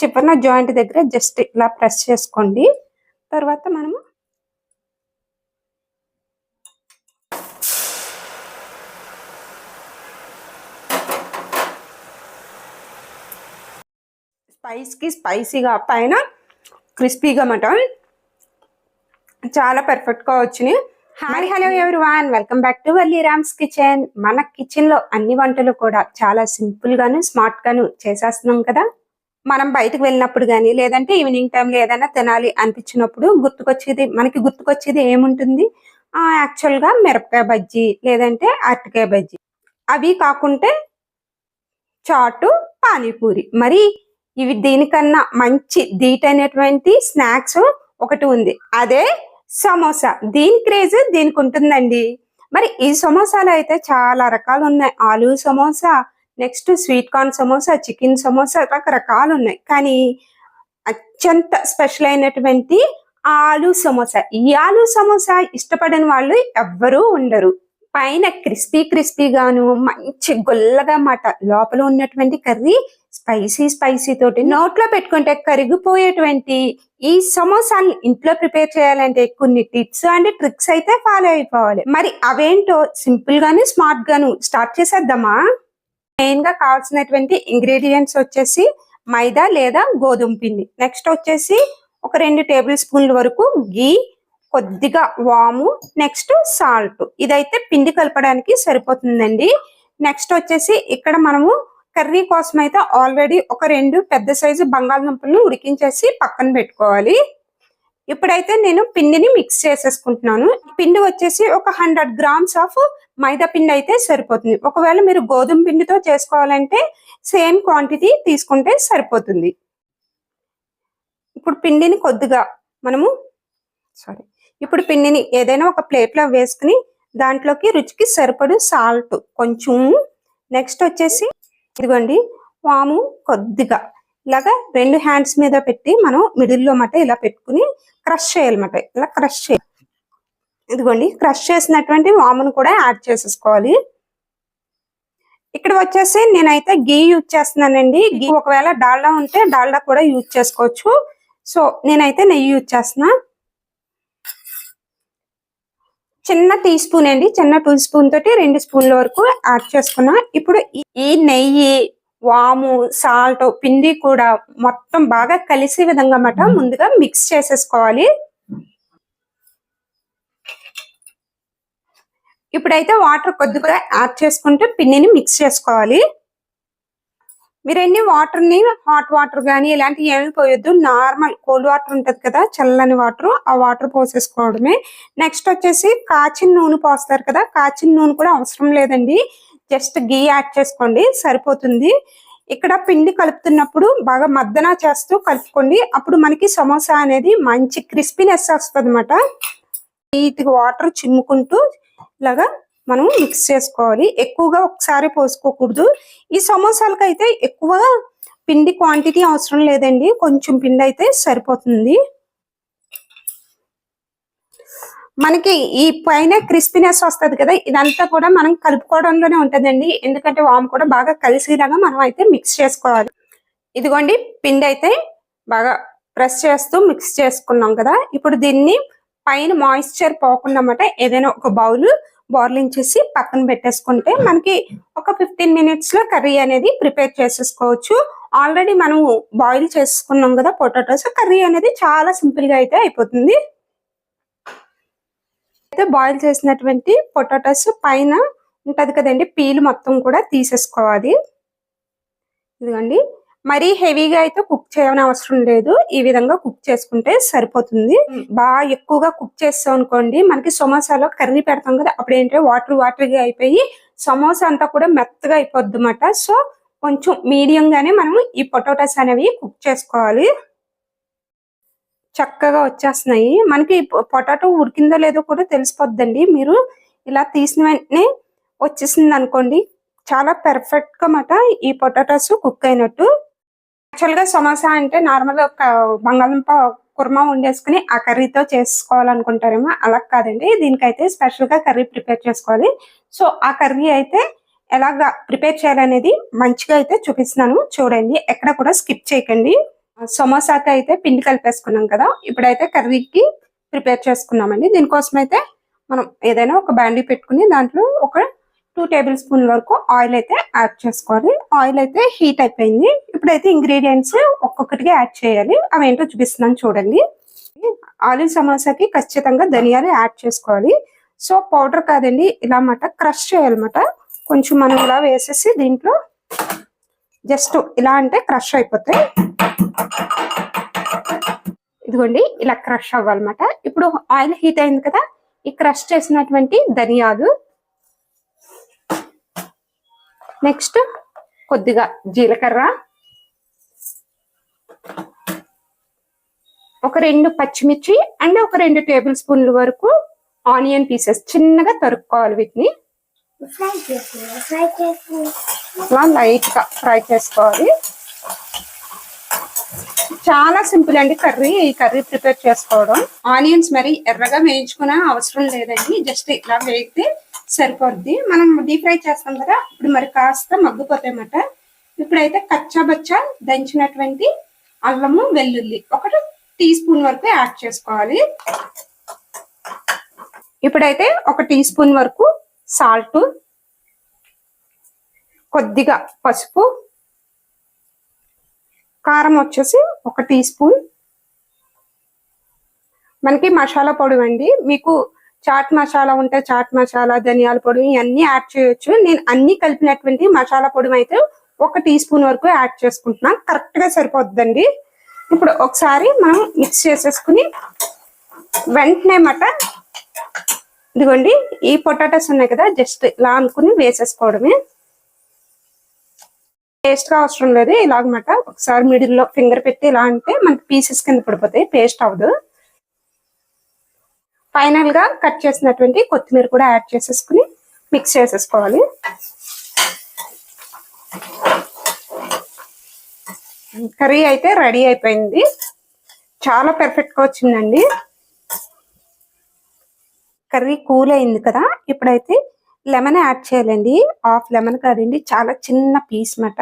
చివరిన జాయింట్ దగ్గర జస్ట్ ఇలా ప్రెస్ చేసుకోండి. తర్వాత మనము స్పైస్కి స్పైసీగా పైన క్రిస్పీగా మటన్. చాలా పర్ఫెక్ట్గా వచ్చినాయి hi hello everyone welcome back to Valli Ram's kitchen. మన కిచెన్లో అన్ని వంటలు కూడా చాలా సింపుల్ గాను స్మార్ట్ గాను చేసేస్తున్నాం కదా. మనం బయటకు వెళ్ళినప్పుడు కానీ లేదంటే ఈవినింగ్ టైంలో ఏదైనా తినాలి అనిపించినప్పుడు గుర్తుకొచ్చేది మనకి గుర్తుకొచ్చేది ఏముంటుంది? ఆ మిరపకాయ బజ్జీ లేదంటే అరటికాయ బజ్జీ. అవి కాకుంటే చాటు పానీపూరి. మరి ఇవి దీనికన్నా మంచి దీటైనటువంటి స్నాక్స్ ఒకటి ఉంది. అదే సమోసా. దీని క్రేజ్ దీనికి ఉంటుందండి. మరి ఈ సమోసాలు అయితే చాలా రకాలు ఉన్నాయి. Aloo samosa next sweet corn samosa chicken samosa రకరకాలు ఉన్నాయి. కానీ అత్యంత స్పెషల్ అయినటువంటి ఆలు సమోసా. ఈ ఆలూ సమోసా ఇష్టపడని వాళ్ళు ఎవ్వరూ ఉండరు. పైన క్రిస్పీ క్రిస్పీగాను మంచి గొల్లగా మాట లోపల ఉన్నటువంటి కర్రీ స్పైసీ స్పైసీ తోటి నోట్లో పెట్టుకుంటే కరిగిపోయేటువంటి ఈ సమోసాని ఇంట్లో ప్రిపేర్ చేయాలంటే కొన్ని టిప్స్ అండ్ ట్రిక్స్ అయితే ఫాలో అయిపోవాలి. మరి అవేంటో సింపుల్ గాను స్మార్ట్ గాను స్టార్ట్ చేసేద్దామా? మెయిన్గా కావాల్సినటువంటి ఇంగ్రీడియంట్స్ వచ్చేసి మైదా లేదా గోధుమ పిండి. నెక్స్ట్ వచ్చేసి ఒక రెండు టేబుల్ స్పూన్ల వరకు గీ కొద్దిగా వాము నెక్స్ట్ సాల్ట్ ఇదైతే పిండి కలపడానికి సరిపోతుందండి. నెక్స్ట్ వచ్చేసి ఇక్కడ మనము కర్రీ కోసం అయితే ఆల్రెడీ ఒక రెండు పెద్ద సైజు బంగాళదుంపలను ఉడికించేసి పక్కన పెట్టుకోవాలి. ఇప్పుడైతే నేను పిండిని మిక్స్ చేసేసుకుంటున్నాను. పిండి వచ్చేసి ఒక హండ్రెడ్ గ్రామ్స్ ఆఫ్ మైదా పిండి అయితే సరిపోతుంది. ఒకవేళ మీరు గోధుమ పిండితో చేసుకోవాలంటే సేమ్ క్వాంటిటీ తీసుకుంటే సరిపోతుంది. ఇప్పుడు పిండిని కొద్దిగా మనము సారీ ఇప్పుడు పిండిని ఏదైనా ఒక ప్లేట్లో వేసుకుని దాంట్లోకి రుచికి సరిపడు సాల్ట్ కొంచెం. నెక్స్ట్ వచ్చేసి ఇదిగోండి వాము కొద్దిగా. ఇలాగా రెండు హ్యాండ్స్ మీద పెట్టి మనం మిడిల్లో మాట ఇలా పెట్టుకుని క్రష్ చేయాలన్నమాట ఇలా క్రష్ చేయాలి. ఇదిగోండి క్రష్ చేసినటువంటి వామును కూడా యాడ్ చేసేసుకోవాలి. ఇక్కడ వచ్చేసి నేనైతే గీ యూజ్ చేస్తున్నానండి. గీ ఒకవేళ డాల్డా ఉంటే డాల్డా కూడా యూజ్ చేసుకోవచ్చు. సో నేనైతే నెయ్యి యూజ్ చేస్తున్నా. చిన్న టీ స్పూన్ అండి. చిన్న టూ స్పూన్ తోటి రెండు స్పూన్ల వరకు యాడ్ చేసుకున్నా. ఇప్పుడు ఈ నెయ్యి వాము సాల్ట్ పిండి కూడా మొత్తం బాగా కలిసే విధంగా అన్నమాట ముందుగా మిక్స్ చేసేసుకోవాలి. ఇప్పుడైతే వాటర్ కొద్దిగా యాడ్ చేసుకుంటే పిండిని మిక్స్ చేసుకోవాలి. మీరు ఎన్ని వాటర్ని హాట్ వాటర్ కానీ ఇలాంటివి ఏమి పోయొద్దు. నార్మల్ కోల్డ్ వాటర్ ఉంటది కదా చల్లని వాటర్ ఆ వాటర్ పోసేసుకోవడమే. నెక్స్ట్ వచ్చేసి కాచిన నూనె పోస్తారు కదా కాచిన నూనె కూడా అవసరం లేదండి. జస్ట్ గీ యాడ్ చేసుకోండి సరిపోతుంది. ఇక్కడ పిండి కలుపుతున్నప్పుడు బాగా మద్దన చేస్తూ కలుపుకోండి. అప్పుడు మనకి సమోసా అనేది మంచి క్రిస్పీనెస్ వస్తుంది అనమాట నీట్గా వాటర్ చిమ్ముకుంటూ ఇలాగా మనం మిక్స్ చేసుకోవాలి. ఎక్కువగా ఒకసారి పోసుకోకూడదు. ఈ సమోసాలకు అయితే ఎక్కువ పిండి క్వాంటిటీ అవసరం లేదండి. కొంచెం పిండి అయితే సరిపోతుంది. మనకి ఈ పైన క్రిస్పీనెస్ వస్తుంది కదా ఇదంతా కూడా మనం కలుపుకోవడంలోనే ఉంటుందండి. ఎందుకంటే వామ్ కూడా బాగా కలిసేలాగా మనం అయితే మిక్స్ చేసుకోవాలి. ఇదిగోండి పిండి అయితే బాగా ప్రెస్ చేస్తూ మిక్స్ చేసుకున్నాం కదా. ఇప్పుడు దీన్ని పైన మాయిశ్చర్ పోకుండా అన్నమాట ఏదైనా ఒక బౌల్ చేసి పక్కన పెట్టేసుకుంటే మనకి ఒక ఫిఫ్టీన్ మినిట్స్లో కర్రీ అనేది ప్రిపేర్ చేసేసుకోవచ్చు. ఆల్రెడీ మనం బాయిల్ చేసుకున్నాం కదా పొటాటోస్. కర్రీ అనేది చాలా సింపుల్గా అయితే అయిపోతుంది. అయితే బాయిల్ చేసినటువంటి పొటాటోస్ పైన ఉంటది కదండి పీలు మొత్తం కూడా తీసేసుకోవాలి. ఇదిగోండి మరీ హెవీగా అయితే కుక్ చేయని అవసరం లేదు. ఈ విధంగా కుక్ చేసుకుంటే సరిపోతుంది. బాగా ఎక్కువగా కుక్ చేస్తాం అనుకోండి మనకి సమోసాలో కర్రీ పెడతాం కదా అప్పుడు ఏంటంటే వాటర్ వాటర్గా అయిపోయి సమోసా అంతా కూడా మెత్తగా అయిపోద్ది సో కొంచెం మీడియం గానే మనం ఈ పొటాటోస్ అనేవి కుక్ చేసుకోవాలి. చక్కగా వచ్చేస్తున్నాయి. మనకి పొటాటో ఉడికిందో లేదో కూడా తెలిసిపోద్దండి. మీరు ఇలా తీసిన వెంటనే వచ్చేసింది అనుకోండి. చాలా పెర్ఫెక్ట్గా మాట ఈ పొటాటోస్ కుక్ అయినట్టు. యాక్చువల్గా సమోసా అంటే నార్మల్ ఒక బంగాళదుంప కుర్మా వండేసుకుని ఆ కర్రీతో చేసుకోవాలనుకుంటారేమో అలా కాదండి. దీనికైతే స్పెషల్గా కర్రీ ప్రిపేర్ చేసుకోవాలి. సో ఆ కర్రీ అయితే ఎలాగా ప్రిపేర్ చేయాలనేది మంచిగా అయితే చూపిస్తున్నాను. చూడండి ఎక్కడ కూడా స్కిప్ చేయకండి. సమోసాకి అయితే పిండి కలిపేసుకున్నాం కదా. ఇప్పుడైతే కర్రీకి ప్రిపేర్ చేసుకున్నామండి. దీనికోసం అయితే మనం ఏదైనా ఒక బ్యాండీ పెట్టుకుని దాంట్లో ఒక టూ టేబుల్ స్పూన్ వరకు ఆయిల్ అయితే యాడ్ చేసుకోవాలి. ఆయిల్ అయితే హీట్ అయిపోయింది. ఇప్పుడైతే ఇంగ్రీడియంట్స్ ఒక్కొక్కటిగా యాడ్ చేయాలి. అవి ఏంటో చూపిస్తున్నాను చూడండి. ఆలు సమోసాకి ఖచ్చితంగా ధనియాలు యాడ్ చేసుకోవాలి. సో పౌడర్ కాదండి ఇలా మాట క్రష్ చేయాలన్నమాట. కొంచెం మనం ఇలా వేసేసి దీంట్లో జస్ట్ ఇలా అంటే క్రష్ అయిపోతాయి. ఇదిగోండి ఇలా క్రష్ అవ్వాలన్నమాట. ఇప్పుడు ఆయిల్ హీట్ అయింది కదా ఈ క్రష్ చేసినటువంటి ధనియాలు. నెక్స్ట్ కొద్దిగా జీలకర్ర. ఒక రెండు పచ్చిమిర్చి అండ్ ఒక రెండు టేబుల్ స్పూన్ల వరకు ఆనియన్ పీసెస్. చిన్నగా తరుక్కోవాలి వీటిని. ఫ్రై చేస్తున్నా ఫ్రై చేస్తున్నా. ఇలా లైట్గా ఫ్రై చేసుకోవాలి. చాలా సింపుల్ అండి కర్రీ. ఈ కర్రీ ప్రిపేర్ చేసుకోవడం. ఆనియన్స్ మరి ఎర్రగా వేయించుకునే అవసరం లేదండి. జస్ట్ ఇలా వేగితే సరిపోద్ది. మనం డీప్ ఫ్రై చేస్తాం కదా ఇప్పుడు మరి కాస్త మగ్గిపోతాయన్నమాట ఇప్పుడైతే కచ్చా బచ్చా దంచినటువంటి అల్లము వెల్లుల్లి ఒకటి టీ స్పూన్ వరకు యాడ్ చేసుకోవాలి. ఇప్పుడైతే ఒక టీ స్పూన్ వరకు సాల్ట్ కొద్దిగా పసుపు కారం వచ్చేసి ఒక టీ స్పూన్. మనకి మసాలా పొడి అండి. మీకు చాట్ మసాలా ఉంటే చాట్ మసాలా ధనియాల పొడి ఇవన్నీ యాడ్ చేయొచ్చు. నేను అన్ని కలిపినటువంటి మసాలా పొడి అయితే ఒక టీ స్పూన్ వరకు యాడ్ చేసుకుంటున్నాను. కరెక్ట్గా సరిపోద్దండి. ఇప్పుడు ఒకసారి మనం మిక్స్ చేసేసుకుని వెంటనే మట ఇదిగోండి ఈ పొటాటోస్ ఉన్నాయి కదా జస్ట్ ఇలా అనుకుని వేసేసుకోవడమే. పేస్ట్గా అవసరం లేదు ఇలాగమాట ఒకసారి మిడిల్లో ఫింగర్ పెట్టి ఇలా అంటే మనకి పీసెస్ కింద పడిపోతాయి పేస్ట్ అవ్వదు. ఫైనల్గా కట్ చేసినటువంటి కొత్తిమీర కూడా యాడ్ చేసేసుకుని మిక్స్ చేసేసుకోవాలి. కర్రీ అయితే రెడీ అయిపోయింది. చాలా పెర్ఫెక్ట్గా వచ్చిందండి. కర్రీ కూల్ అయింది కదా ఇప్పుడైతే లెమన్ యాడ్ చేయాలండి. హాఫ్ లెమన్ కాదండి చాలా చిన్న పీస్ మాట.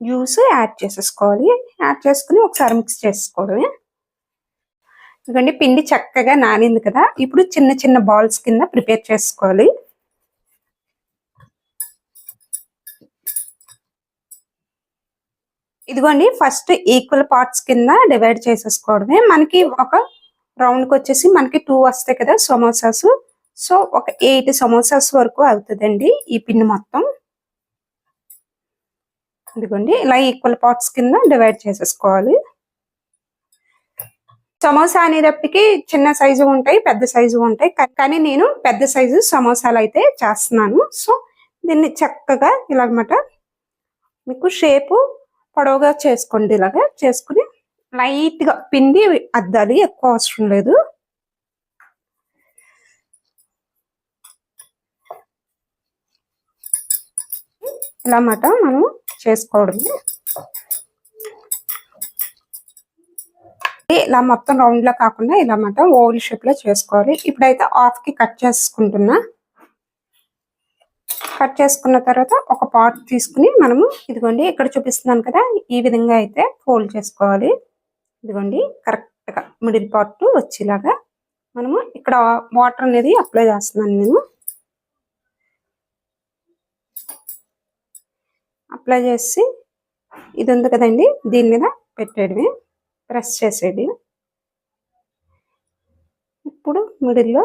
జ్యూస్ యాడ్ చేసేసుకోవాలి. యాడ్ చేసుకుని ఒకసారి మిక్స్ చేసుకోవడమే ఎందుకంటే పిండి చక్కగా నానింది కదా. ఇప్పుడు చిన్న చిన్న బాల్స్ కింద ప్రిపేర్ చేసుకోవాలి. ఇదిగోండి ఫస్ట్ ఈక్వల్ పార్ట్స్ కింద డివైడ్ చేసేసుకోవడమే. మనకి ఒక రౌండ్కి వచ్చేసి మనకి టూ వస్తాయి కదా సమోసాస్. సో ఒక ఎయిట్ సమోసాస్ వరకు అవుతుందండి ఈ పిండి మొత్తం. ఇదిగోండి ఇలా ఈక్వల్ పార్ట్స్ కింద డివైడ్ చేసేసుకోవాలి. సమోసా అనేటప్పటికి చిన్న సైజు ఉంటాయి పెద్ద సైజు ఉంటాయి. కానీ నేను పెద్ద సైజు సమోసాలు అయితే చేస్తున్నాను. సో దీన్ని చక్కగా ఇలాగమాట మీకు షేపు పొడవుగా చేసుకోండి ఇలాగా చేసుకుని లైట్గా పిండి అద్దాలి ఎక్కువ అవసరం లేదు. ఇలా మాట మనం చేసుకోవడమే ఇలా మొత్తం రౌండ్ లా కాకుండా ఇలా మాట ఓవల్ షేప్లో చేసుకోవాలి. ఇప్పుడైతే హాఫ్కి కట్ చేసుకుంటున్నా. కట్ చేసుకున్న తర్వాత ఒక పార్ట్ తీసుకుని మనము ఇదిగోండి ఇక్కడ చూపిస్తున్నాను కదా ఈ విధంగా అయితే ఫోల్డ్ చేసుకోవాలి. ఇదిగోండి కరెక్ట్గా మిడిల్ పార్ట్ వచ్చేలాగా మనము ఇక్కడ వాటర్ అనేది అప్లై చేస్తున్నాను నేను. అప్లై చేసి ఇది ఉంది కదండి దీని మీద పెట్టేయడమే ప్రెస్ చేసేది. ఇప్పుడు మిడిల్లో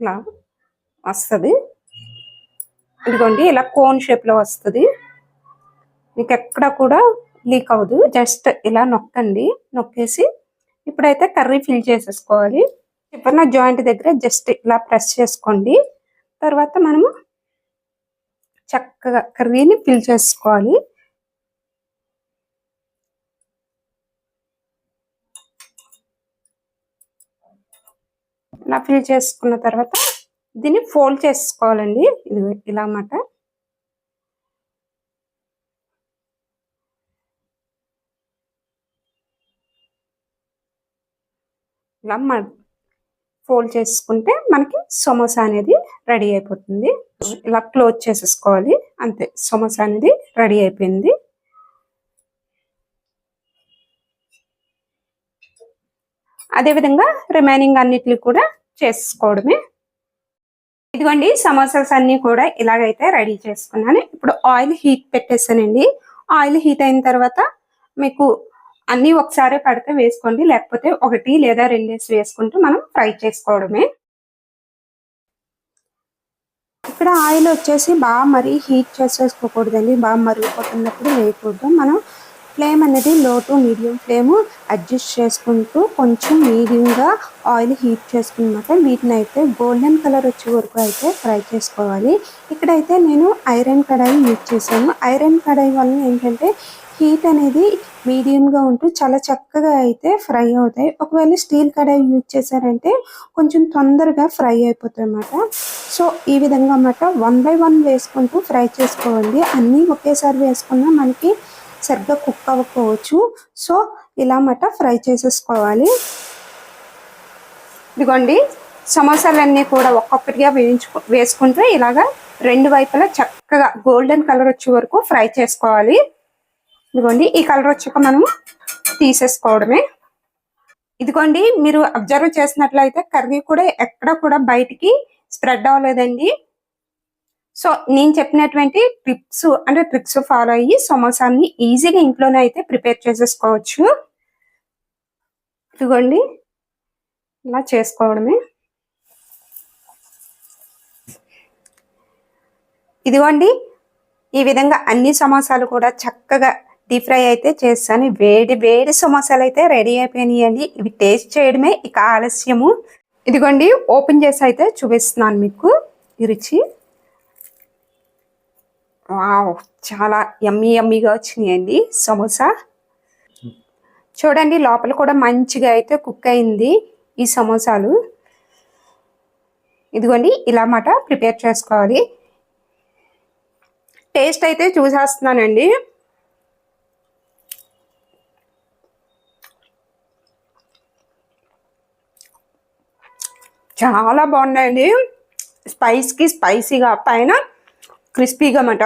ఇలా వస్తుంది. ఇదిగోండి ఇలా కోన్ షేప్లో వస్తుంది. మీకు ఎక్కడ కూడా లీక్ అవ్వదు జస్ట్ ఇలా నొక్కండి. నొక్కేసి ఇప్పుడైతే కర్రీ ఫిల్ చేసేసుకోవాలి. చివరిన జాయింట్ దగ్గర జస్ట్ ఇలా ప్రెస్ చేసుకోండి. తర్వాత మనము చక్కగా కర్రీని ఫిల్ చేసుకోవాలి. ఇలా ఫిల్ చేసుకున్న తర్వాత దీన్ని ఫోల్డ్ చేసుకోవాలండి. ఇది ఇలా అన్నమాట. ఇలా ఫోల్డ్ చేసుకుంటే మనకి సమోసా అనేది రెడీ అయిపోతుంది. ఇలా క్లోజ్ చేసేసుకోవాలి. అంతే సమోసా అనేది రెడీ అయిపోయింది. అదేవిధంగా రిమైనింగ్ అన్నిటిని కూడా చేసుకోవడమే. ఇదిగోండి సమోసాస్ అన్నీ కూడా ఇలాగైతే రెడీ చేసుకున్నాను. ఇప్పుడు ఆయిల్ హీట్ పెట్టేసానండి. ఆయిల్ హీట్ అయిన తర్వాత మీకు అన్ని ఒకసారి పడితే వేసుకోండి. లేకపోతే ఒకటి లేదా రెండేసి వేసుకుంటూ మనం ఫ్రై చేసుకోవడమే. ఇక్కడ ఆయిల్ వచ్చేసి బాగా మరీ హీట్ చేసేసుకోకూడదండి. బాగా మరిగిపోతున్నప్పుడు వేయకూడదు. మనం ఫ్లేమ్ అనేది లో టు మీడియం ఫ్లేమ్ అడ్జస్ట్ చేసుకుంటూ కొంచెం మీడియంగా ఆయిల్ హీట్ చేసుకున్నమాట. వీటిని అయితే గోల్డెన్ కలర్ వచ్చే వరకు అయితే ఫ్రై చేసుకోవాలి. ఇక్కడైతే నేను ఐరన్ కడాయి యూజ్ చేశాను. ఐరన్ కడాయి వల్ల ఏంటంటే హీట్ అనేది మీడియంగా ఉంటూ చాలా చక్కగా అయితే ఫ్రై అవుతాయి. ఒకవేళ స్టీల్ కడాయి యూజ్ చేశారంటే కొంచెం తొందరగా ఫ్రై అయిపోతాయి అన్నమాట. సో ఈ విధంగా అన్నమాట వన్ బై వన్ వేసుకుంటూ ఫ్రై చేసుకోవాలి. అన్నీ ఒకేసారి వేసుకున్నా మనకి సరిగ్గా కుక్ అవ్వకపోవచ్చు. సో ఇలా అన్నమాట ఫ్రై చేసేసుకోవాలి. ఇదిగోండి సమోసాలన్నీ కూడా ఒక్కొక్కటిగా వేయించుకు వేసుకుంటూ ఇలాగా రెండు వైపులా చక్కగా గోల్డెన్ కలర్ వచ్చే వరకు ఫ్రై చేసుకోవాలి. ఇదిగోండి ఈ కలర్ వచ్చాక మనము తీసేసుకోవడమే. ఇదిగోండి మీరు అబ్జర్వ్ చేసినట్లయితే కర్రీ కూడా ఎక్కడ కూడా బయటికి స్ప్రెడ్ అవ్వలేదండి. సో నేను చెప్పినటువంటి ట్రిప్స్ అంటే ట్రిక్స్ ఫాలో అయ్యి సమోసాన్ని ఈజీగా ఇంట్లోనే అయితే ప్రిపేర్ చేసేసుకోవచ్చు. ఇదిగోండి ఇలా చేసుకోవడమే. ఇదిగోండి ఈ విధంగా అన్ని సమోసాలు కూడా చక్కగా డీప్ ఫ్రై అయితే చేస్తాను. వేడి వేడి సమోసాలు అయితే రెడీ అయిపోయినాయండి. ఇవి టేస్ట్ చేయడమే ఇక ఆలస్యము. ఇదిగోండి ఓపెన్ చేసి అయితే చూపిస్తున్నాను మీకు ఈ రుచి. వావ్ చాలా యమ్మీ యమ్మీగా వచ్చినాయండి సమోసా. చూడండి లోపల కూడా మంచిగా అయితే కుక్ అయింది ఈ సమోసాలు. ఇదిగోండి ఇలా మాట ప్రిపేర్ చేసుకోవాలి. టేస్ట్ అయితే చూసేస్తున్నానండి. చాలా బాగున్నాయండి. స్పైస్కి స్పైసీగా పైన క్రిస్పీగా మాట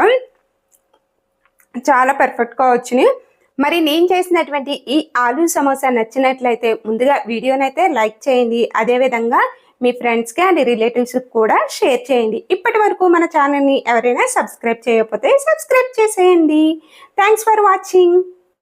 చాలా పర్ఫెక్ట్గా వచ్చినాయి. మరి నేను చేసినటువంటి ఈ ఆలూ సమోసా నచ్చినట్లయితే ముందుగా వీడియోనైతే లైక్ చేయండి. అదేవిధంగా మీ ఫ్రెండ్స్కి అండ్ రిలేటివ్స్కి కూడా షేర్ చేయండి. ఇప్పటి వరకు మన ఛానల్ని ఎవరైనా సబ్స్క్రైబ్ చేయకపోతే సబ్స్క్రైబ్ చేసేయండి. Thanks for watching.